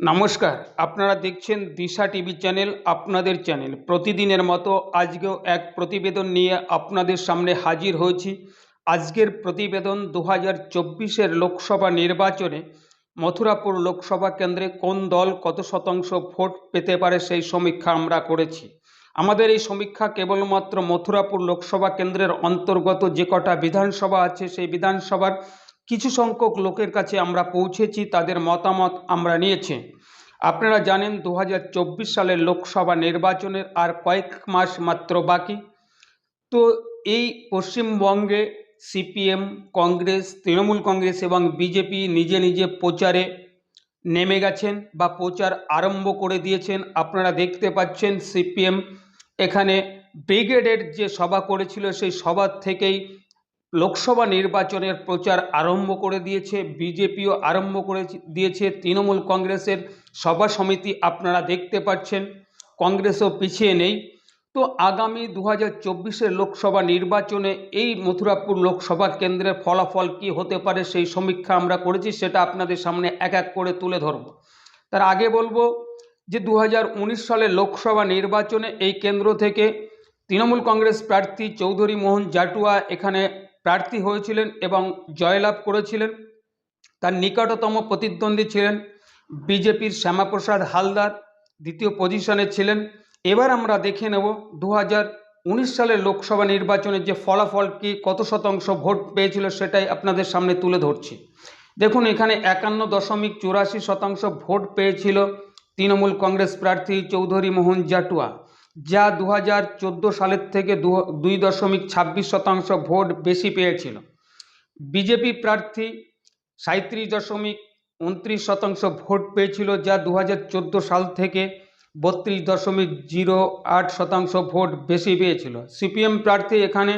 নমস্কার, আপনারা দেখছেন দিশা টিভি চ্যানেল, আপনাদের চ্যানেল। প্রতিদিনের মতো আজকেও এক প্রতিবেদন নিয়ে আপনাদের সামনে হাজির হয়েছি। আজকের প্রতিবেদন দু হাজার লোকসভা নির্বাচনে, মথুরাপুর লোকসভা কেন্দ্রে কোন দল কত শতাংশ ভোট পেতে পারে সেই সমীক্ষা আমরা করেছি। আমাদের এই সমীক্ষা কেবলমাত্র মথুরাপুর লোকসভা কেন্দ্রের অন্তর্গত যে কটা বিধানসভা আছে সেই বিধানসভার কিছু সংখ্যক লোকের কাছে আমরা পৌঁছেছি, তাদের মতামত আমরা নিয়েছি। আপনারা জানেন দু হাজার চব্বিশ সালের লোকসভা নির্বাচনের আর কয়েক মাস মাত্র বাকি। তো এই পশ্চিমবঙ্গে সিপিএম, কংগ্রেস, তৃণমূল কংগ্রেস এবং বিজেপি নিজে নিজে প্রচারে নেমে গেছেন বা প্রচার আরম্ভ করে দিয়েছেন। আপনারা দেখতে পাচ্ছেন, সিপিএম এখানে ব্রিগেডের যে সভা করেছিল, সেই সভা থেকেই লোকসভা নির্বাচনের প্রচার আরম্ভ করে দিয়েছে, বিজেপিও আরম্ভ করে দিয়েছে, তৃণমূল কংগ্রেসের সভা সমিতি আপনারা দেখতে পাচ্ছেন, কংগ্রেসও পিছিয়ে নেই। তো আগামী দু হাজার লোকসভা নির্বাচনে এই মথুরাপুর লোকসভা কেন্দ্রের ফলাফল কি হতে পারে সেই সমীক্ষা আমরা করেছি, সেটা আপনাদের সামনে এক এক করে তুলে ধরব। তার আগে বলব যে দু সালের লোকসভা নির্বাচনে এই কেন্দ্র থেকে তৃণমূল কংগ্রেস প্রার্থী চৌধুরী মোহন জাটুয়া এখানে প্রার্থী হয়েছিলেন এবং জয়লাভ করেছিলেন। তার নিকটতম প্রতিদ্বন্দ্বী ছিলেন বিজেপির শ্যামাপ্রসাদ হালদার, দ্বিতীয় পজিশনে ছিলেন। এবার আমরা দেখে নেব দু উনিশ সালের লোকসভা নির্বাচনের যে ফলাফল, কি কত শতাংশ ভোট পেয়েছিল সেটাই আপনাদের সামনে তুলে ধরছি। দেখুন, এখানে একান্ন দশমিক চুরাশি শতাংশ ভোট পেয়েছিল তৃণমূল কংগ্রেস প্রার্থী চৌধুরী মোহন জাটুয়া। যা দু হাজার চোদ্দ সালের থেকে দুই দশমিক ছাব্বিশ শতাংশ ভোট বেশি পেয়েছিল। বিজেপি প্রার্থী সাঁত্রিশ দশমিক উনত্রিশ শতাংশ ভোট পেয়েছিল যা দু হাজার চোদ্দ সাল থেকে বত্রিশ দশমিক জিরো আট শতাংশ ভোট বেশি পেয়েছিল। সিপিএম প্রার্থী এখানে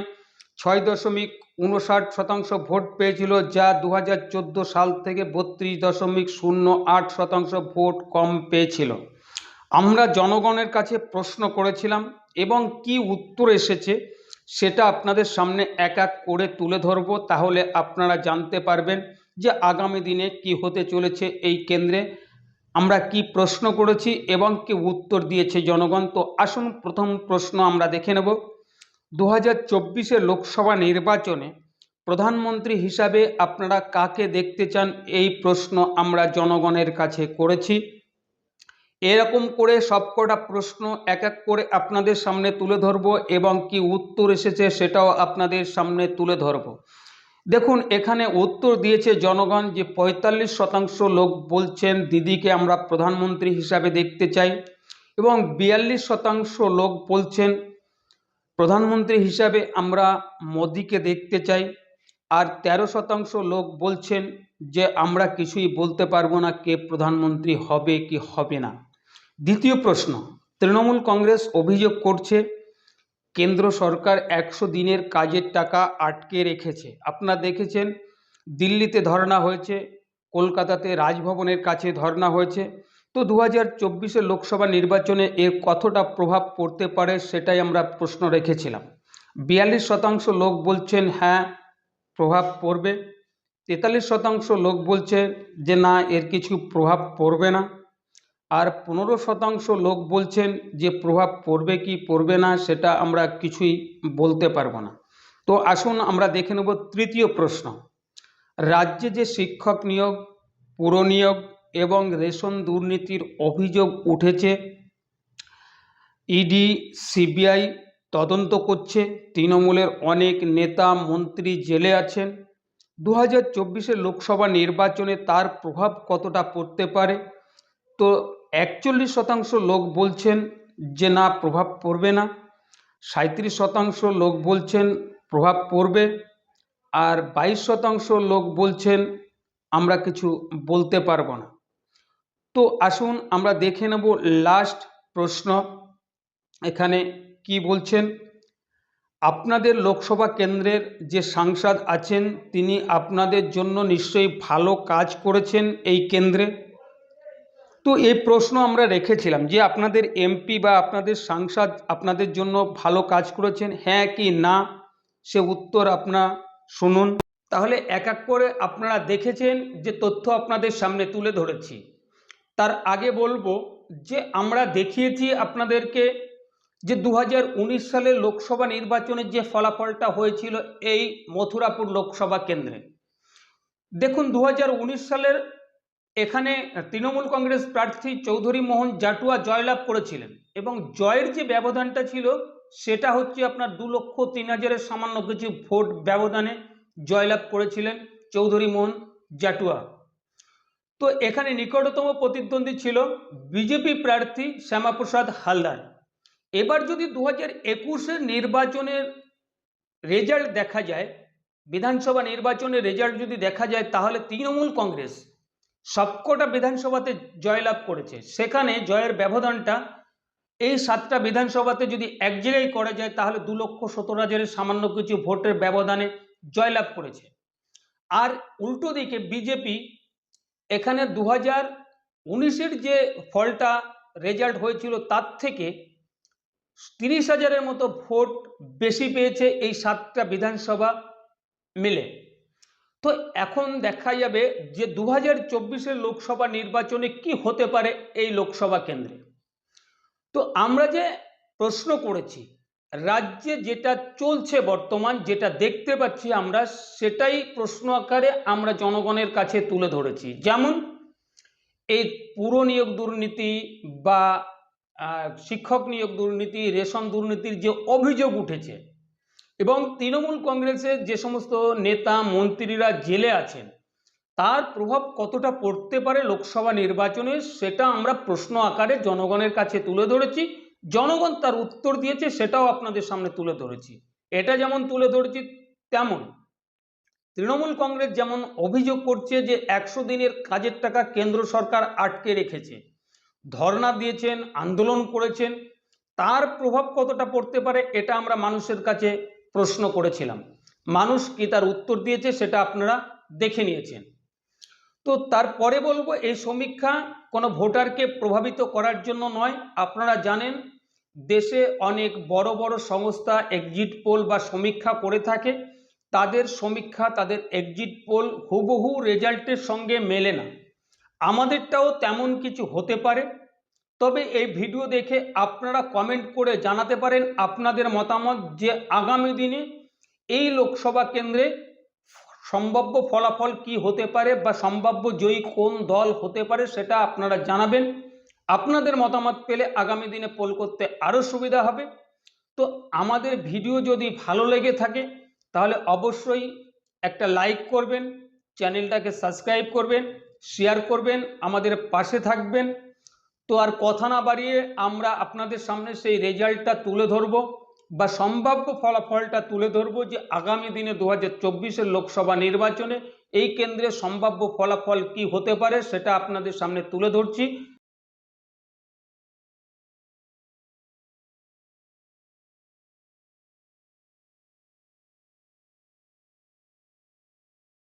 ছয় দশমিক উনষাট শতাংশ ভোট পেয়েছিল যা দু হাজার চোদ্দ সাল থেকে বত্রিশ দশমিক শূন্য আট শতাংশ ভোট কম পেয়েছিল। আমরা জনগণের কাছে প্রশ্ন করেছিলাম এবং কি উত্তর এসেছে সেটা আপনাদের সামনে এক এক করে তুলে ধরব, তাহলে আপনারা জানতে পারবেন যে আগামী দিনে কি হতে চলেছে এই কেন্দ্রে। আমরা কি প্রশ্ন করেছি এবং কি উত্তর দিয়েছে জনগণ? তো আসুন, প্রথম প্রশ্ন আমরা দেখে নেব। দু হাজার লোকসভা নির্বাচনে প্রধানমন্ত্রী হিসাবে আপনারা কাকে দেখতে চান? এই প্রশ্ন আমরা জনগণের কাছে করেছি। এরকম করে সবকটা প্রশ্ন এক এক করে আপনাদের সামনে তুলে ধরব এবং কি উত্তর এসেছে সেটাও আপনাদের সামনে তুলে ধরব। দেখুন, এখানে উত্তর দিয়েছে জনগণ যে পঁয়তাল্লিশ শতাংশ লোক বলছেন দিদিকে আমরা প্রধানমন্ত্রী হিসাবে দেখতে চাই এবং বিয়াল্লিশ শতাংশ লোক বলছেন প্রধানমন্ত্রী হিসাবে আমরা মোদিকে দেখতে চাই। আর ১৩ শতাংশ লোক বলছেন যে আমরা কিছুই বলতে পারব না কে প্রধানমন্ত্রী হবে, কি হবে না। দ্বিতীয় প্রশ্ন, তৃণমূল কংগ্রেস অভিযোগ করছে, কেন্দ্র সরকার একশো দিনের কাজের টাকা আটকে রেখেছে। আপনারা দেখেছেন, দিল্লিতে ধর্না হয়েছে, কলকাতাতে রাজভবনের কাছে ধর্না হয়েছে। তো দু হাজার লোকসভা নির্বাচনে এর কতটা প্রভাব পড়তে পারে সেটাই আমরা প্রশ্ন রেখেছিলাম। বিয়াল্লিশ শতাংশ লোক বলছেন হ্যাঁ প্রভাব পড়বে। তেতাল্লিশ শতাংশ লোক বলছে যে, না, এর কিছু প্রভাব পড়বে না। আর পনেরো শতাংশ লোক বলছেন যে প্রভাব পড়বে কি পড়বে না সেটা আমরা কিছুই বলতে পারব না। তো আসুন আমরা দেখে নেব তৃতীয় প্রশ্ন। রাজ্যে যে শিক্ষক নিয়োগ, পুর নিয়োগ এবং রেশন দুর্নীতির অভিযোগ উঠেছে, ইডি, সিবিআই তদন্ত করছে, তৃণমূলের অনেক নেতা, মন্ত্রী জেলে আছেন। দু হাজার লোকসভা নির্বাচনে তার প্রভাব কতটা পড়তে পারে? তো একচল্লিশ শতাংশ লোক বলছেন যে না, প্রভাব পড়বে না। সাঁত্রিশ শতাংশ লোক বলছেন প্রভাব পড়বে আর বাইশ শতাংশ লোক বলছেন আমরা কিছু বলতে পারব না। তো আসুন আমরা দেখে নেব লাস্ট প্রশ্ন। এখানে কি বলছেন? আপনাদের লোকসভা কেন্দ্রের যে সাংসদ আছেন, তিনি আপনাদের জন্য নিশ্চয়ই ভালো কাজ করেছেন এই কেন্দ্রে। তো এই প্রশ্ন আমরা রেখেছিলাম যে আপনাদের এমপি বা আপনাদের সাংসদ আপনাদের জন্য ভালো কাজ করেছেন হ্যাঁ কি না, সে উত্তর আপনারা শুনুন। তাহলে এক এক করে আপনারা দেখেছেন যে তথ্য আপনাদের সামনে তুলে ধরেছি। তার আগে বলব যে আমরা দেখিয়েছি আপনাদেরকে যে দু সালের লোকসভা নির্বাচনের যে ফলাফলটা হয়েছিল এই মথুরাপুর লোকসভা কেন্দ্রে। দেখুন দু হাজার উনিশ সালের এখানে তৃণমূল কংগ্রেস প্রার্থী চৌধুরী মোহন জাটুয়া জয়লাভ করেছিলেন এবং জয়ের যে ব্যবধানটা ছিল, সেটা হচ্ছে আপনার দু লক্ষ তিন হাজারের সামান্য কিছু ভোট ব্যবধানে জয়লাভ করেছিলেন চৌধুরী মোহন জাটুয়া। তো এখানে নিকটতম প্রতিদ্বন্দ্বী ছিল বিজেপি প্রার্থী শ্যামাপ্রসাদ হালদার। এবার যদি দু হাজার একুশের নির্বাচনের রেজাল্ট দেখা যায়, বিধানসভা নির্বাচনের রেজাল্ট যদি দেখা যায়, তাহলে তৃণমূল কংগ্রেস সবকটা বিধানসভাতে জয়লাভ করেছে। সেখানে জয়ের ব্যবধানটা এই সাতটা বিধানসভাতে যদি এক জায়গায় করা যায়, তাহলে দু লক্ষ সত্তর হাজারের সামান্য কিছু ভোটের ব্যবধানে জয়লাভ করেছে। আর উল্টো দিকে বিজেপি এখানে দু হাজার উনিশের যে ফলটা রেজাল্ট হয়েছিল, তার থেকে তিরিশ হাজারের মতো ভোট বেশি পেয়েছে এই সাতটা বিধানসভা মিলে। তো এখন দেখা যাবে যে দু হাজার লোকসভা নির্বাচনে কি হতে পারে এই লোকসভা কেন্দ্রে? তো আমরা যে প্রশ্ন করেছি, রাজ্যে যেটা চলছে বর্তমান, যেটা দেখতে পাচ্ছি আমরা, সেটাই প্রশ্ন আকারে আমরা জনগণের কাছে তুলে ধরেছি। যেমন এই পুর নিয়োগ দুর্নীতি বা শিক্ষক নিয়োগ দুর্নীতি, রেশন দুর্নীতির যে অভিযোগ উঠেছে এবং তৃণমূল কংগ্রেসের যে সমস্ত নেতা, মন্ত্রীরা জেলে আছেন, তার প্রভাব কতটা পড়তে পারে লোকসভা নির্বাচনে সেটা আমরা প্রশ্ন আকারে জনগণের কাছে তুলে ধরেছি। জনগণ তার উত্তর দিয়েছে, সেটাও আপনাদের সামনে তুলে ধরেছি। এটা যেমন তুলে ধরেছি, তেমন। তৃণমূল কংগ্রেস যেমন অভিযোগ করছে যে একশো দিনের কাজের টাকা কেন্দ্র সরকার আটকে রেখেছে, ধর্ণা দিয়েছেন, আন্দোলন করেছেন, তার প্রভাব কতটা পড়তে পারে এটা আমরা মানুষের কাছে প্রশ্ন করেছিলাম। মানুষ কি তার উত্তর দিয়েছে সেটা আপনারা দেখে নিয়েছেন। তো তারপরে বলব, এই সমীক্ষা কোনো ভোটারকে প্রভাবিত করার জন্য নয়। আপনারা জানেন, দেশে অনেক বড় বড় সংস্থা এক্সিট পোল বা সমীক্ষা করে থাকে। তাদের সমীক্ষা, তাদের এক্সিট পোল হুবহু রেজাল্টের সঙ্গে মেলে না। আমাদেরটাও তেমন কিছু হতে পারে। তবে এই ভিডিও দেখে আপনারা কমেন্ট করে জানাতে পারেন আপনাদের মতামত যে আগামী দিনে এই লোকসভা কেন্দ্রে সম্ভাব্য ফলাফল কি হতে পারে বা সম্ভাব্য জয়ী কোন দল হতে পারে সেটা আপনারা জানাবেন। আপনাদের মতামত পেলে আগামী দিনে পোল করতে আরও সুবিধা হবে। তো আমাদের ভিডিও যদি ভালো লেগে থাকে, তাহলে অবশ্যই একটা লাইক করবেন, চ্যানেলটাকে সাবস্ক্রাইব করবেন শেয়ার করবেন, আমাদের পাশে থাকবেন। তো আর কথা না বাড়িয়ে আমরা আপনাদের সামনে সেই রেজাল্টটা তুলে ধরব বা সম্ভাব্য ফলাফলটা তুলে ধরব যে আগামী দিনে দু হাজার লোকসভা নির্বাচনে এই কেন্দ্রে সম্ভাব্য ফলাফল কি হতে পারে সেটা আপনাদের সামনে তুলে ধরছি।